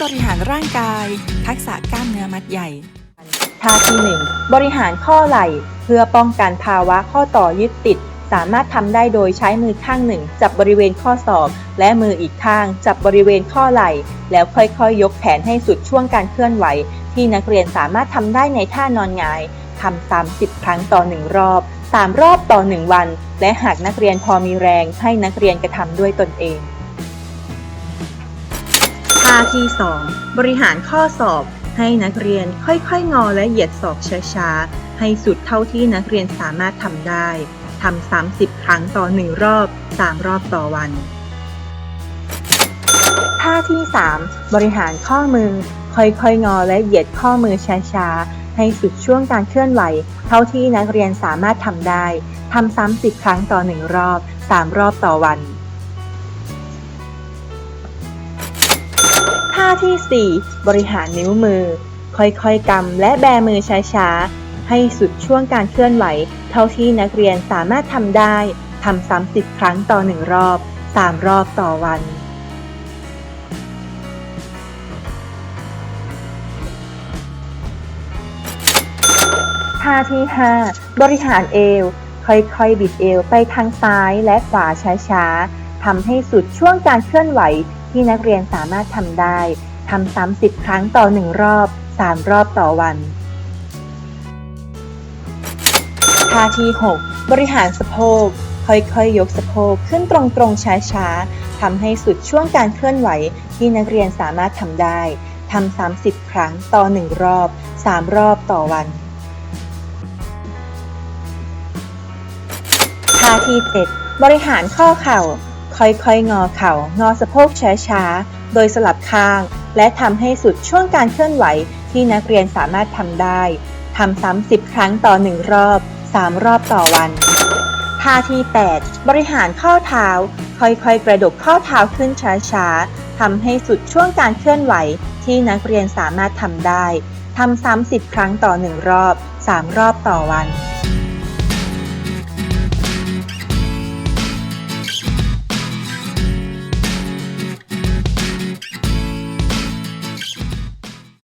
บริหารร่างกาย ทักษะกล้ามเนื้อมัดใหญ่ท่าที่ 1 บริหารข้อไหล่ เพื่อป้องกันภาวะข้อต่อยึดติด สามารถทำได้โดยใช้มือข้างหนึ่ง จับบริเวณข้อศอก และมืออีกข้าง จับบริเวณข้อไหล่ แล้วค่อยๆ ยกแขนให้สุดช่วงการเคลื่อนไหว ที่นักเรียนสามารถทำได้ในท่านอนหงายทำ30ครั้งต่อ 1 รอบ 3 รอบต่อ 1 วัน และหากนักเรียนพอมีแรงให้นักเรียนกระทำด้วยตนเอง ท่าที่ 2 บริหารข้อศอกให้นักเรียนค่อยๆ งอและเหยียดศอกช้าๆ ให้สุดเท่าที่นักเรียนสามารถทำได้ทำ 30 ครั้งต่อ 1 รอบ 3 รอบต่อวัน ท่าที่ 3 บริหารข้อมือ ค่อยๆ งอและเหยียดข้อมือช้าๆ ให้สุดช่วงการเคลื่อนไหว เท่าที่นักเรียนสามารถทำได้ทำ 30 ครั้งต่อ 1 รอบ 3 รอบต่อวัน ท่าทีสี่ 4 บริหารนิ้วมือ ค่อยๆกำและแบมือช้าๆ ให้สุดช่วงการเคลื่อนไหว เท่าที่นักเรียนสามารถทำได้ทำ30ครั้งต่อ1รอบ 3 รอบต่อวันท่าที่ 5 บริหารเอว ค่อยๆ บิดเอวไปทางซ้ายและขวาช้าๆ ทำให้สุดช่วงการเคลื่อนไหวที่นักเรียนสามารถทำได้ทำ30 ครั้งต่อ 1 รอบ 3 รอบต่อวันท่าที่ 6 บริหารสะโพก ค่อยๆยยกสะโพกขึ้นตรงๆ ช้าๆทำให้สุดช่วงการเคลื่อนไหวที่นักเรียนสามารถทำได้ทำ30 ครั้งต่อ 1 รอบ 3 รอบต่อวันท่าที่ 7 บริหารข้อเข่า ค่อยๆ งอเข่า งอสะโพกช้าๆ โดยสลับข้าง และทำให้สุดช่วงการเคลื่อนไหวที่นักเรียนสามารถทำได้ทำ30ครั้งต่อ 1 รอบ 3 รอบต่อวัน ท่าที่ 8 บริหารข้อเท้า ค่อยๆ กระดกข้อเท้าขึ้นช้าๆทำให้สุดช่วงการเคลื่อนไหวที่นักเรียนสามารถทำได้ทำ30ครั้งต่อ 1 รอบ 3 รอบต่อวัน